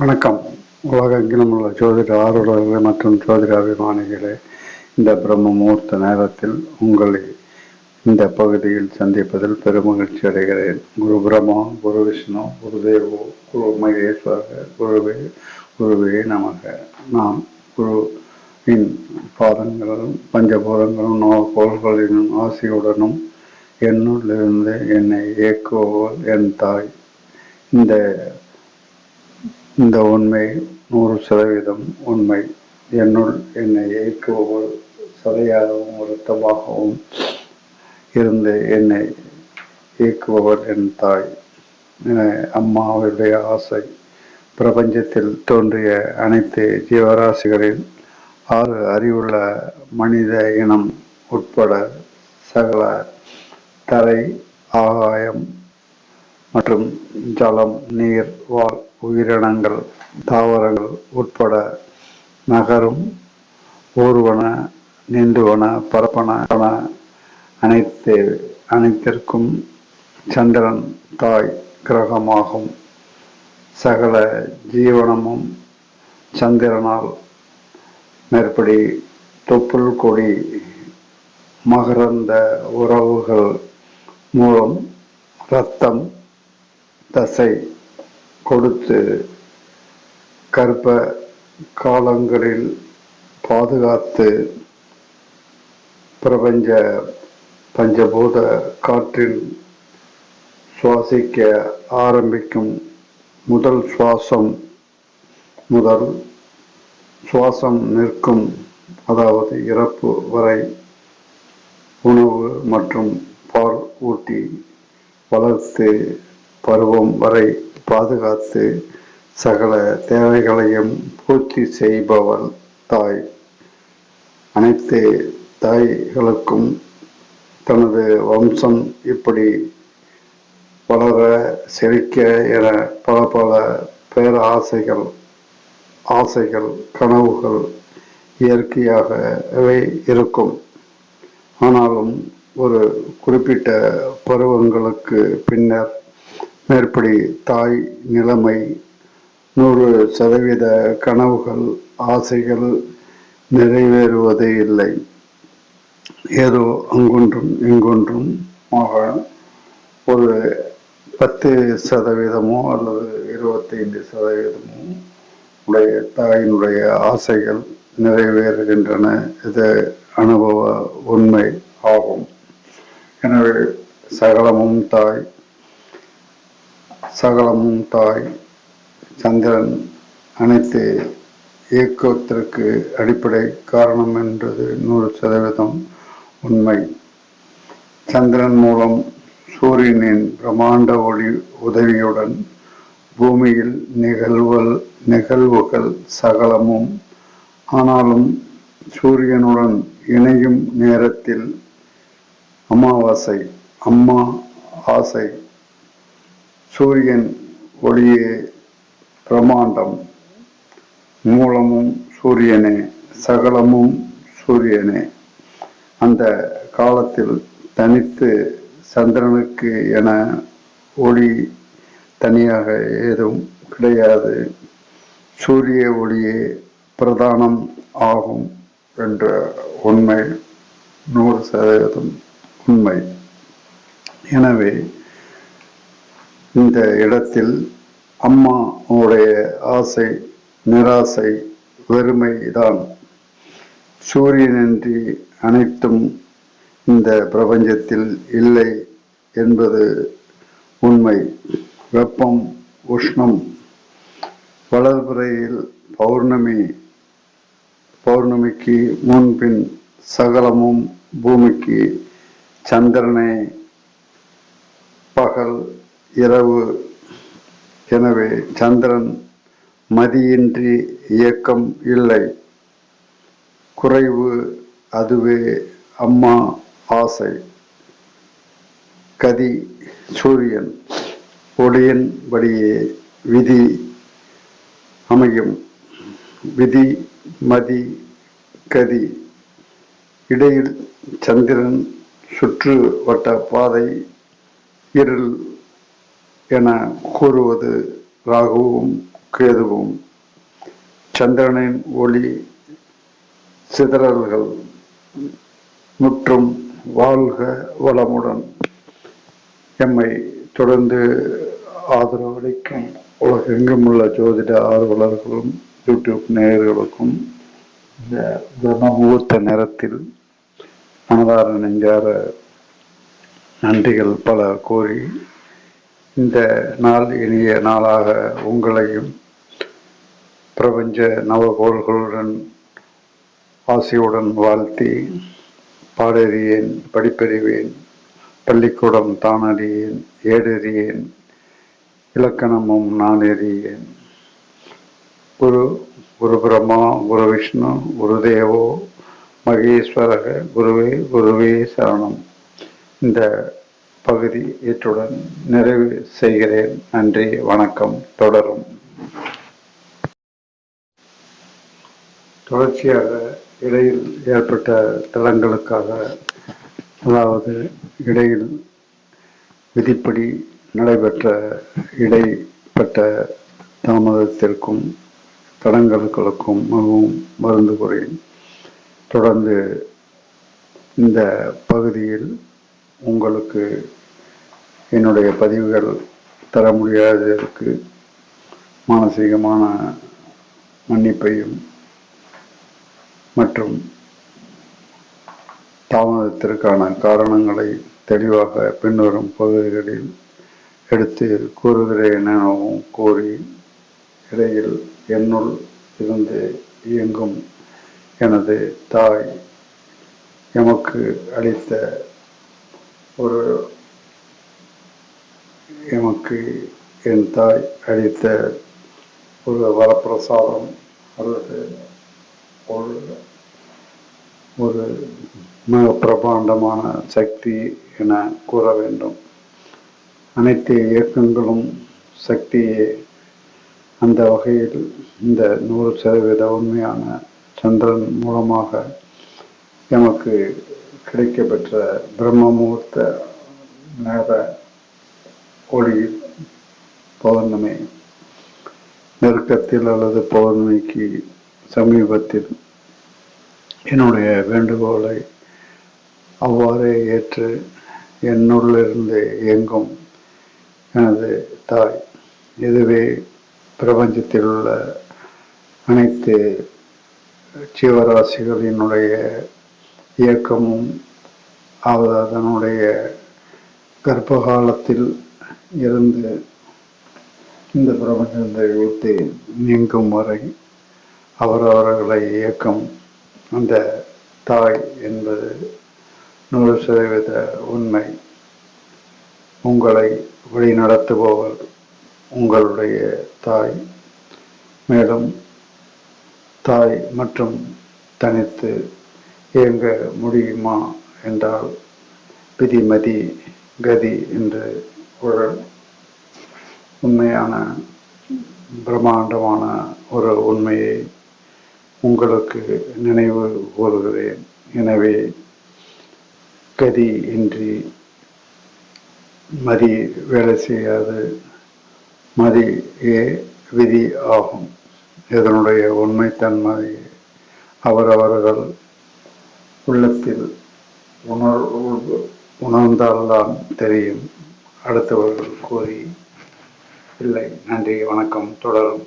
வணக்கம். உலகெங்கிலும் உள்ள ஜோதிட ஆர்வலர்களே மற்றும் ஜோதிட அபிமானிகளே இந்த பிரம்ம முகூர்த்த நேரத்தில் உங்களை இந்த பகுதியில் சந்திப்பதில் பெருமகிழ்ச்சி அடைகிறேன். குரு பிரம்மா குரு விஷ்ணு குருதேவோ குரு மகேஸ்வரர் குருவே குருவே நமக. நாம் குருவின் பாதங்களும் பஞ்சபூதங்களும் நோக்கோள்களின் ஆசியுடனும் ஆசையுடனும் என்னுள்ளிருந்து என்னை இயக்குவோர் என் தாய். இந்த இந்த உண்மை நூறு சதவீதம் உண்மை. என்னுள் என்னை இயக்குபவள் சதையாகவும் வருத்தமாகவும் இருந்து என்னை இயக்குபவர் என் தாய் அம்மாவுடைய ஆசை. பிரபஞ்சத்தில் தோன்றிய அனைத்து ஜீவராசிகளில் ஆறு அறிவுள்ள மனித இனம் உட்பட சகல தரை ஆகாயம் மற்றும் ஜலம் நீர் வாழ் உயிரினங்கள் தாவரங்கள் உட்பட நகரும் ஊர்வன நின்றுவன பரப்பன அனைத்து அனைத்திற்கும் சந்திரன் தாய் கிரகமாகும். சகல ஜீவனமும் சந்திரனால் மேற்படி தொப்புள் கொடி மகரந்த உறவுகள் மூலம் ரத்தம் தசை கொடுத்து கர்ப்ப காலங்களில் பாதுகாத்து பிரபஞ்ச பஞ்சபூத காற்றில் சுவாசிக்க ஆரம்பிக்கும் முதல் சுவாசம் முதல் சுவாசம் நிற்கும் அதாவது இறப்பு வரை உணவு மற்றும் பால் ஊட்டி வளர்த்து பருவம் வரை பாதுகாத்து சகல தேவைகளையும் பூர்த்தி செய்பவள் தாய். அனைத்து தாய்களுக்கும் தனது வம்சம் இப்படி வளர செழிக்க என பல பல பேராசைகள் ஆசைகள் கனவுகள் இயற்கையாகவே இருக்கும். ஆனாலும் ஒரு குறிப்பிட்ட பருவங்களுக்கு பின்னர் மேற்படி தாய் நிலைமை நூறு சதவீத கனவுகள் ஆசைகள் நிறைவேறுவதே இல்லை. ஏதோ அங்கொன்றும் இங்கொன்றும் ஆக ஒரு பத்து சதவீதமோ அல்லது இருபத்தைந்து சதவீதமோ உடைய தாயினுடைய ஆசைகள் நிறைவேறுகின்றன. இது அனுபவ உண்மை ஆகும். எனவே சகலமும் தாய் சகலமும் தாய். சந்திரன் அனைத்து இயக்கத்திற்கு அடிப்படை காரணம் என்றது நூறு சதவீதம் உண்மை. சந்திரன் மூலம் சூரியனின் பிரம்மாண்ட ஒளி உதவியுடன் பூமியில் நிகழ்வுகள் நிகழ்வுகள் சகலமும். ஆனாலும் சூரியனுடன் இணையும் நேரத்தில் அமாவாசை அம்மா ஆசை சூரியன் ஒளியே பிரமாண்டம் மூலமும் சூரியனே சகலமும் சூரியனே. அந்த காலத்தில் தனித்து சந்திரனுக்கு என ஒளி தனியாக ஏதும் கிடையாது. சூரிய ஒளியே பிரதானம் ஆகும் என்ற உண்மை நூறு சதவீதம் உண்மை. எனவே இந்த இடத்தில் அம்மா உடைய ஆசை நிராசை வெறுமைதான் சூரியனின்றி அனைத்தும் இந்த பிரபஞ்சத்தில் இல்லை என்பது உண்மை. வெப்பம் உஷ்ணம் வளர்பிறையில் பௌர்ணமி பௌர்ணமிக்கு முன்பின் சகலமும் பூமிக்கு சந்திரனை பகல் இரவு. எனவே சந்திரன் மதியின்றி இயக்கம் இல்லை. குறைவு அதுவே அம்மா ஆசை. கதி சூரியன் ஒளியின்படியே விதி அமையும். விதி மதி கதி. இடையில் சந்திரன் சுற்று வட்ட பாதை இருள் என கூறுவது ராகுவும் கேதுவும் சந்திரனின் ஒளி சிதறல்கள் முற்றும் வாழ்க வளமுடன் எம்மை தொடர்ந்து ஆதரவளிக்கும் உலகெங்கும் உள்ள ஜோதிட ஆர்வலர்களும் யூடியூப் நேயர்களுக்கும் இந்த பிரம்ம நேரத்தில் மனதார நெஞ்சார நன்றிகள் பல கோரி இந்த நாள் இனிய நாளாக உங்களையும் பிரபஞ்ச நவகோள்களுடன் ஆசையுடன் வாழ்த்தி பாடறியேன் படிப்பறிவேன் பள்ளிக்கூடம் தானறியேன் ஏடறியேன் இலக்கணமும் நான் எறியேன் குரு குரு பிரம்மா குரு விஷ்ணு குருதேவோ மகேஸ்வரக குருவே குருவே சரணம். இந்த பகுதி இத்துடன் நிறைவு செய்கிறேன். நன்றி வணக்கம் தொடரும். தொடர்ச்சியாக இடையில் ஏற்பட்ட தளங்களுக்காக அதாவது இடையில் விதிப்படி நடைபெற்ற இடைப்பட்ட தாமதத்திற்கும் தடங்களுக்களுக்கும் மிகவும் மருந்து கூறேன் தொடர்ந்து இந்த பகுதியில் உங்களுக்கு என்னுடைய பதிவுகள் தர முடியாததற்கு மானசீகமான மன்னிப்பையும் மற்றும் தாமதத்திற்கான காரணங்களை தெளிவாக பின்வரும் பகுதிகளில் எடுத்து கூறுகிறேன் எனவும் கூறி இடையில் என்னுள் இருந்து இயங்கும் எனது தாய் எமக்கு அளித்த ஒரு எமக்கு என் தாய் அளித்த ஒரு வரப்பிரசாதம் அல்லது ஒரு ஒரு மிக பிரபாண்டமான சக்தி என கூற வேண்டும். அனைத்து இயக்கங்களும் சக்தியே. அந்த வகையில் இந்த நூறு சதவீத உண்மையான சந்திரன் மூலமாக எமக்கு கிடைக்கப்பெற்ற பிரம்மமூர்த்த நேர ஒளியில் பௌர்ணமி நெருக்கத்தில் அல்லது பௌர்ணமிக்கு சமீபத்தில் என்னுடைய வேண்டுகோளை அவ்வாறே ஏற்று என்னுள்ளிருந்து இயங்கும் எனது தாய். இதுவே பிரபஞ்சத்தில் உள்ள அனைத்து ஜீவராசிகளினுடைய இயக்கமும் அது அதனுடைய கர்ப்பகாலத்தில் இருந்து இந்த பிரபஞ்சத்தை விட்டு நீங்கும் வரை அவரவர்களை இயக்கம். அந்த தாய் என்பது நூறு சதவீத உண்மை. உங்களை வழிநடத்துபவர் உங்களுடைய தாய். மேலும் தாய் மற்றும் தனித்து இயங்க முடியுமா என்றால் பிதிமதி கதி என்று ஒரு உண்மையான பிரம்மாண்டமான ஒரு உண்மையை உங்களுக்கு நினைவு கூறுகிறேன். எனவே கதி இன்றி மதி வேலை செய்யாது. மதியே விதி ஆகும். இதனுடைய உண்மைத்தன்மை அவரவர்கள் உள்ளத்தில் உணர் உணர்ந்தால்தான் தெரியும். அடுத்தவர்கள் கூறி இல்லை. நன்றி வணக்கம். தொடரும்.